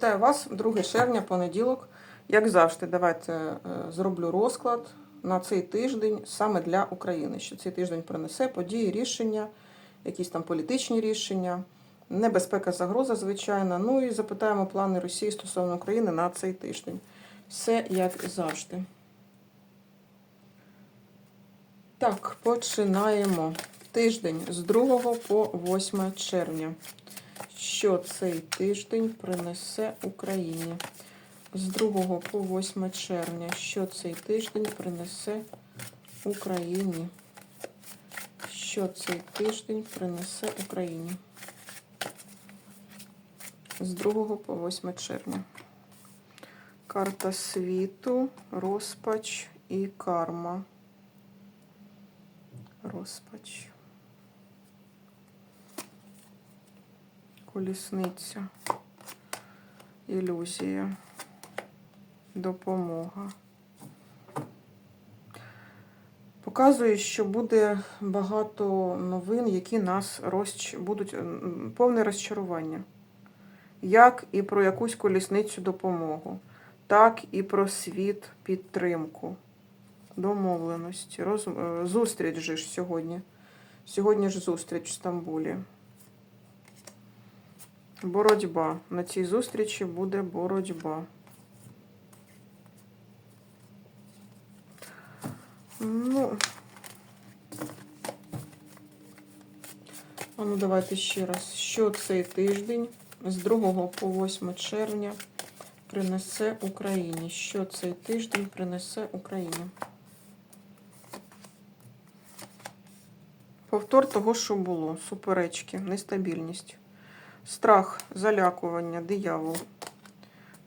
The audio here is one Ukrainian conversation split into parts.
Вітаю вас, 2 червня, понеділок. Як завжди, давайте е, зроблю розклад на цей тиждень саме для України. Що цей тиждень принесе події, рішення, якісь там політичні рішення, небезпека, загроза, звичайно. Ну і запитаємо плани Росії стосовно України на цей тиждень. Все як завжди. Так, починаємо. Тиждень з 2 по 8 червня. Що цей тиждень принесе Україні? З 2 по 8 червня. Що цей тиждень принесе Україні? Що цей тиждень принесе Україні? З 2 по 8 червня. Карта світу, розпач і карма. Розпач. Колісниця. Ілюзія. Допомога. Показує, що буде багато новин, які нас розч... будуть повне розчарування. Як і про якусь колісницю допомогу, так і про світ підтримку, домовленості. Роз... е, Зустріч же ж сьогодні. Сьогодні ж зустріч в Стамбулі. Боротьба. На цій зустрічі буде боротьба. Ну, а ну давайте ще раз. Що цей тиждень з 2 по 8 червня принесе Україні? Що цей тиждень принесе Україні? Повтор того, що було. Суперечки, нестабільність. Страх, залякування, диявол.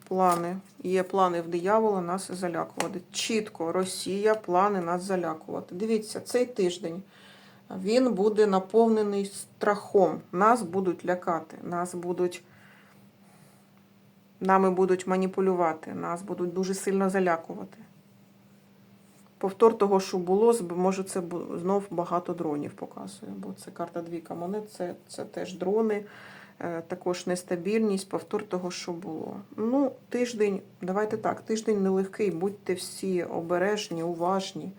Плани. Є плани в диявола нас залякувати. Чітко Росія, плани нас залякувати. Дивіться, цей тиждень він буде наповнений страхом. Нас будуть лякати, нас будуть. Нами будуть маніпулювати, нас будуть дуже сильно залякувати. Повтор того, що було, може, це знов багато дронів показує, бо це карта двійка монет, це, це теж дрони, також нестабільність, повтор того, що було. Ну, тиждень, давайте так, тиждень нелегкий, будьте всі обережні, уважні.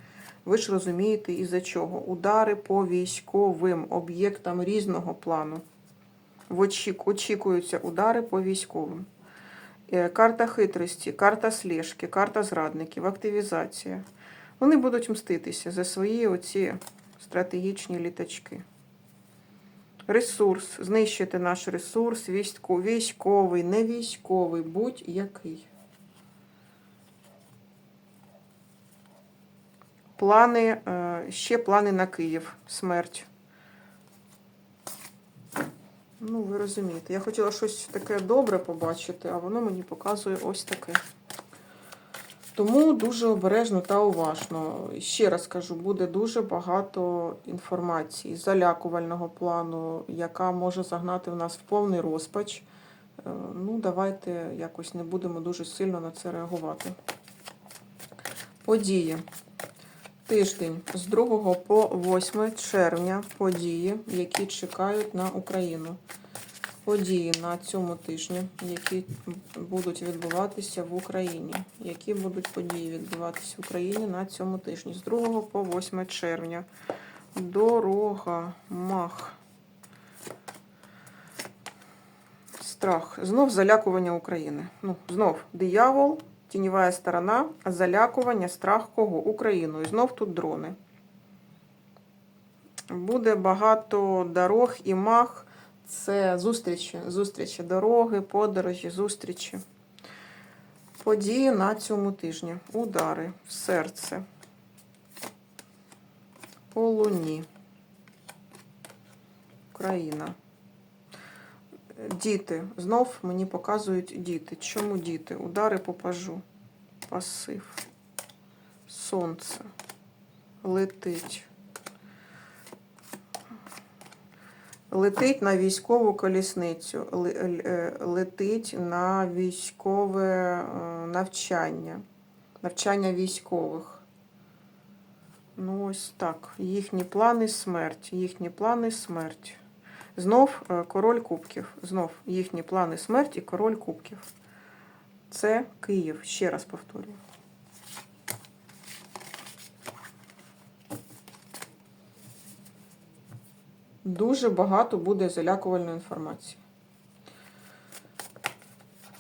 Ви ж розумієте, із-за чого. Удари по військовим об'єктам різного плану. Очікуються удари по військовим. Е, Карта хитрості, карта слежки, карта зрадників, активізація. Вони будуть мститися за свої оці стратегічні літачки. Ресурс. Знищити наш ресурс, військовий, не військовий, будь-який. Плани, е, ще плани на Київ. Смерть. Ну, ви розумієте. Я хотіла щось таке добре побачити, а воно мені показує ось таке. Тому дуже обережно та уважно. Ще раз кажу, буде дуже багато інформації залякувального плану, яка може загнати в нас в повний розпач. Е, Ну, давайте якось не будемо дуже сильно на це реагувати. Події. Тиждень з 2 по 8 червня події, які чекають на Україну. Події на цьому тижні, які будуть відбуватися в Україні. Які будуть події відбуватися в Україні на цьому тижні з 2 по 8 червня. Дорога, мах. Страх. Знов залякування України. Ну, знов диявол, тіньова сторона, залякування, страх кого? Україну. І знов тут дрони. Буде багато дорог і мах. Це зустрічі, зустрічі, дороги, подорожі, зустрічі. Події на цьому тижні. Удари в серце. По луні. Україна. Діти. Знов мені показують діти. Чому діти? Удари по пажу. Пасив. Сонце. Летить. Летить на військову колісницю, е, летить на військове е, навчання, навчання військових. Ну, ось так. Їхні плани смерть. Їхні плани смерть. Знов е, король кубків. Знов їхні плани смерть і король кубків. Це Київ. Ще раз повторюю. Дуже багато буде залякувальної інформації.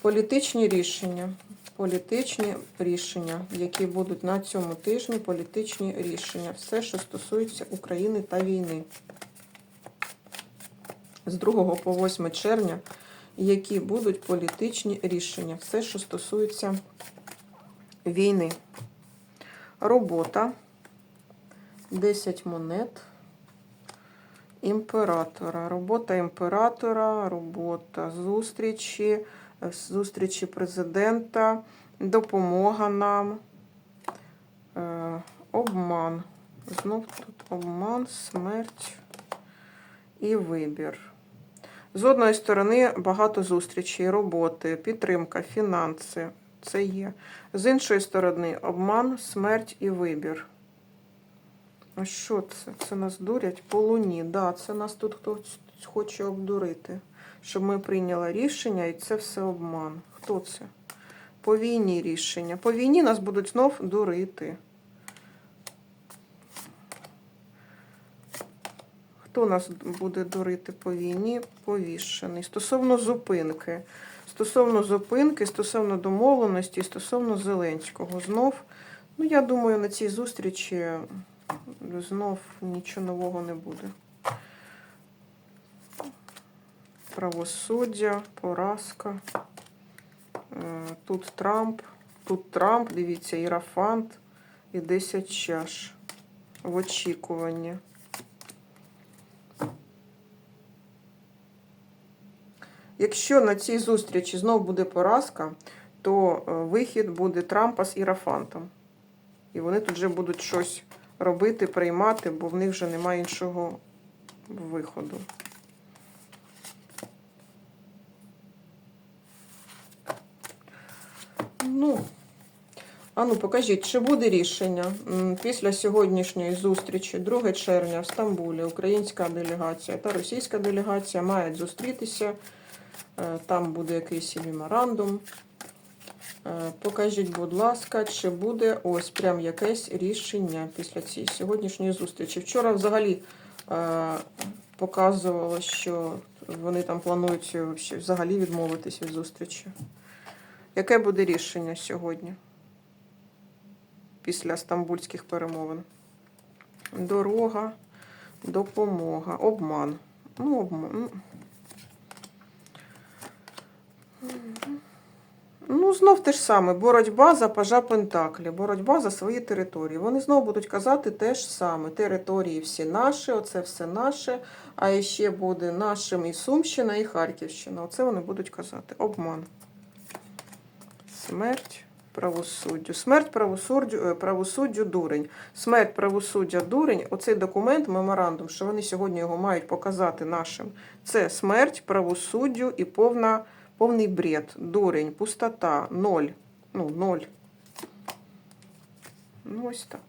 Політичні рішення. Політичні рішення, які будуть на цьому тижні, політичні рішення. Все, що стосується України та війни. З 2 по 8 червня, які будуть політичні рішення. Все, що стосується війни. Робота. 10 монет. Імператора. Робота імператора, робота зустрічі, е, зустрічі президента, допомога нам, е, обман. Знов тут обман, смерть і вибір. З одної сторони багато зустрічей, роботи, підтримка, фінанси. Це є. З іншої сторони, обман, смерть і вибір. А що це? Це нас дурять по луні. Да, це нас тут хтось хоче обдурити. Щоб ми прийняли рішення, і це все обман. Хто це? По війні рішення. По війні нас будуть знов дурити. Хто нас буде дурити по війні? Повішений. Стосовно зупинки. Стосовно зупинки, стосовно домовленості, стосовно Зеленського. Знов, ну я думаю, на цій зустрічі знов нічого нового не буде. Правосуддя, поразка. Е, Тут Трамп, тут Трамп, дивіться, Ірафант і 10 чаш в очікуванні. Якщо на цій зустрічі знов буде поразка, то е, вихід буде Трампа з Ірафантом. І вони тут вже будуть щось робити, приймати, бо в них вже немає іншого виходу. Ну, а ну покажіть, чи буде рішення після сьогоднішньої зустрічі, 2 червня в Стамбулі, українська делегація та російська делегація мають зустрітися. Е, Там буде якийсь меморандум. Е, Покажіть, будь ласка, чи буде ось прям якесь рішення після цієї сьогоднішньої зустрічі. Вчора взагалі е, показувало, що вони там планують взагалі відмовитись від зустрічі. Яке буде рішення сьогодні? Після стамбульських перемовин? Дорога, допомога, обман. Ну, обман. Ну, знов те ж саме. Боротьба за пажа Пентаклі, боротьба за свої території. Вони знову будуть казати те ж саме. Території всі наші, оце все наше, а ще буде нашим і Сумщина, і Харківщина. Оце вони будуть казати. Обман. Смерть правосуддю. Смерть правосуддю, е, правосуддю дурень. Смерть правосуддя дурень. Оцей документ, меморандум, що вони сьогодні його мають показати нашим. Це смерть правосуддю і повна, повний бред. Дурень, пустота, ноль. Ну, ноль. Ну, ось так.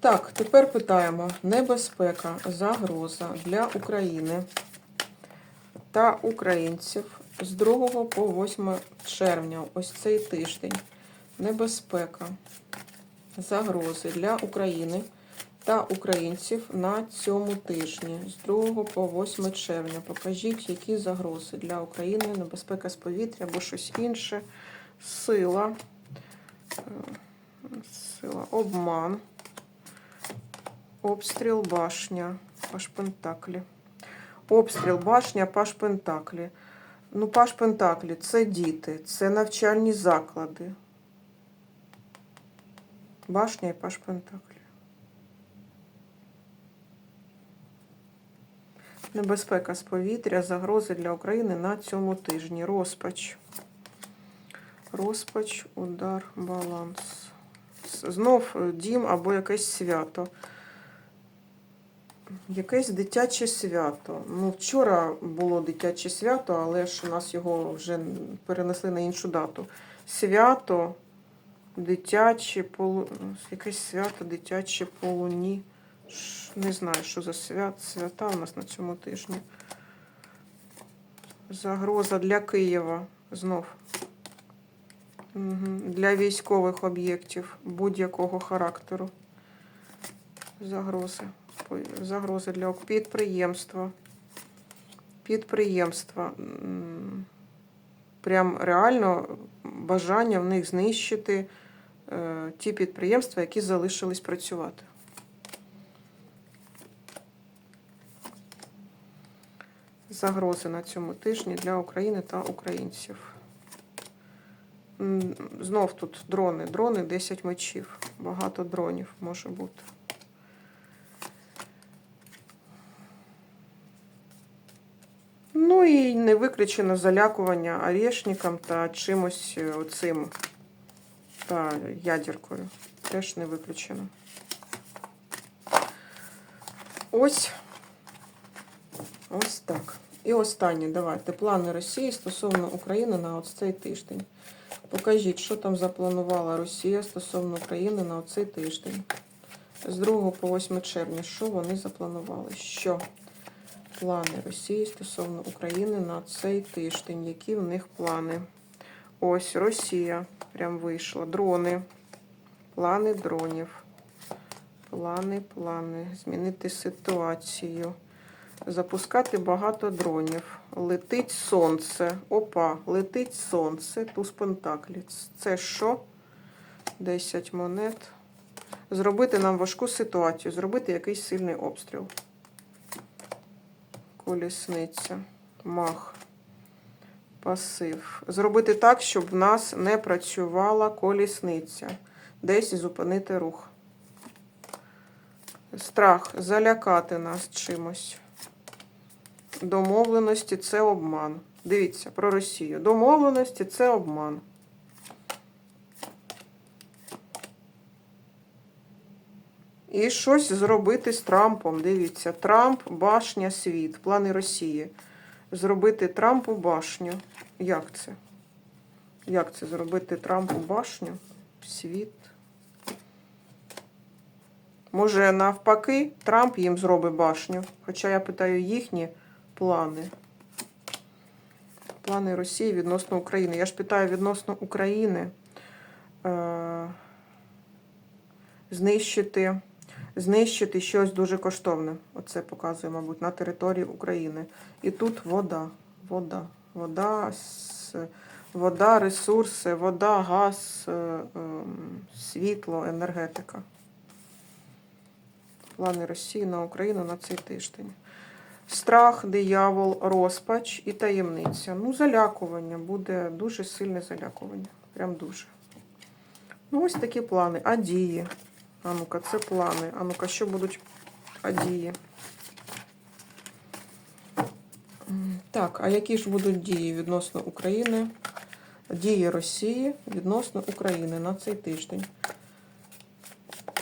Так, тепер питаємо: небезпека, загроза для України та українців з 2 по 8 червня, ось цей тиждень. Небезпека, загрози для України та українців на цьому тижні з 2 по 8 червня. Покажіть, які загрози для України, небезпека з повітря або щось інше. Сила, е, сила, обман. Обстріл башня, паш Пентаклі. Обстріл башня, паш Пентаклі. Ну, паш Пентаклі це діти, це навчальні заклади. Башня і паш Пентаклі. Небезпека з повітря, загрози для України на цьому тижні. Розпач. Розпач, удар, баланс. Знов е, дім або якесь свято. Якесь дитяче свято. Ну, вчора було дитяче свято, але ж у нас його вже перенесли на іншу дату. Свято, Дитячі полу... якесь свято, дитяче полуні. Не знаю, що за свят, свята у нас на цьому тижні. Загроза для Києва знов. Для військових об'єктів будь-якого характеру. Загрози. Загрози для підприємства. Підприємства. Прям реально бажання в них знищити е, ті підприємства, які залишились працювати. Загрози на цьому тижні для України та українців. Знов тут дрони. Дрони 10 мечів. Багато дронів може бути. Ну і не виключено залякування орешником та чимось е, оцим та ядеркою. Теж не виключено. Ось. Ось так. І останнє, давайте. Плани Росії стосовно України на ось цей тиждень. Покажіть, що там запланувала Росія стосовно України на оцей тиждень. З 2 по 8 червня. Що вони запланували? Що? Плани Росії стосовно України на цей тиждень. Які в них плани? Ось Росія. Прям вийшла. Дрони. Плани дронів. Плани, плани. Змінити ситуацію. Запускати багато дронів. Летить сонце. Опа, летить сонце. Туз пентаклів. Це що? 10 монет. Зробити нам важку ситуацію. Зробити якийсь сильний обстріл. Колісниця. Мах. Пасив. Зробити так, щоб в нас не працювала колісниця. Десь зупинити рух. Страх. Залякати нас чимось. Домовленості це обман. Дивіться про Росію. Домовленості це обман. І щось зробити з Трампом. Дивіться, Трамп, башня, світ. Плани Росії. Зробити Трампу башню. Як це? Як це зробити Трампу башню? Світ. Може, навпаки, Трамп їм зробить башню. Хоча я питаю їхні плани. Плани Росії відносно України. Я ж питаю відносно України. Е- знищити, знищити щось дуже коштовне. Оце показує, мабуть, на території України. І тут вода. Вода. Вода, вода, ресурси, вода, газ, е, ем, світло, енергетика. Плани Росії на Україну на цей тиждень. Страх, диявол, розпач і таємниця. Ну, залякування буде дуже сильне залякування. Прям дуже. Ну, ось такі плани. А дії. А ну-ка, це плани. А ну-ка, що будуть а дії? Так, а які ж будуть дії відносно України? Дії Росії відносно України на цей тиждень.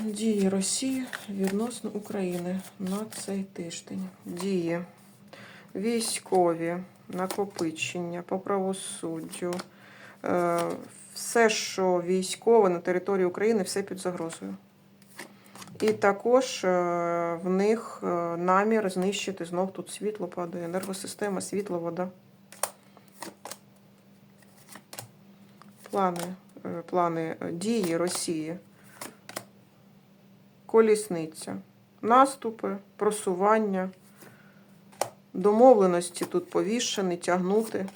Дії Росії відносно України на цей тиждень. Дії військові, накопичення по правосуддю. Е, Все, що військове на території України, все під загрозою. І також е, в них е, намір знищити знов тут світло падає, енергосистема, світло, вода. Плани, е, плани дії Росії. Колісниця, наступи, просування, домовленості тут повішені, тягнути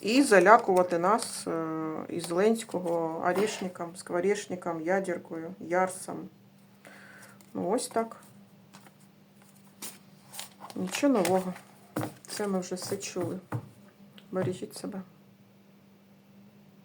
і залякувати нас е, із Зеленського орішником, скворечником, ядеркою, ярсом. Ну, ось так. Нічого нового. Це ми вже все чули. Бережіть себе.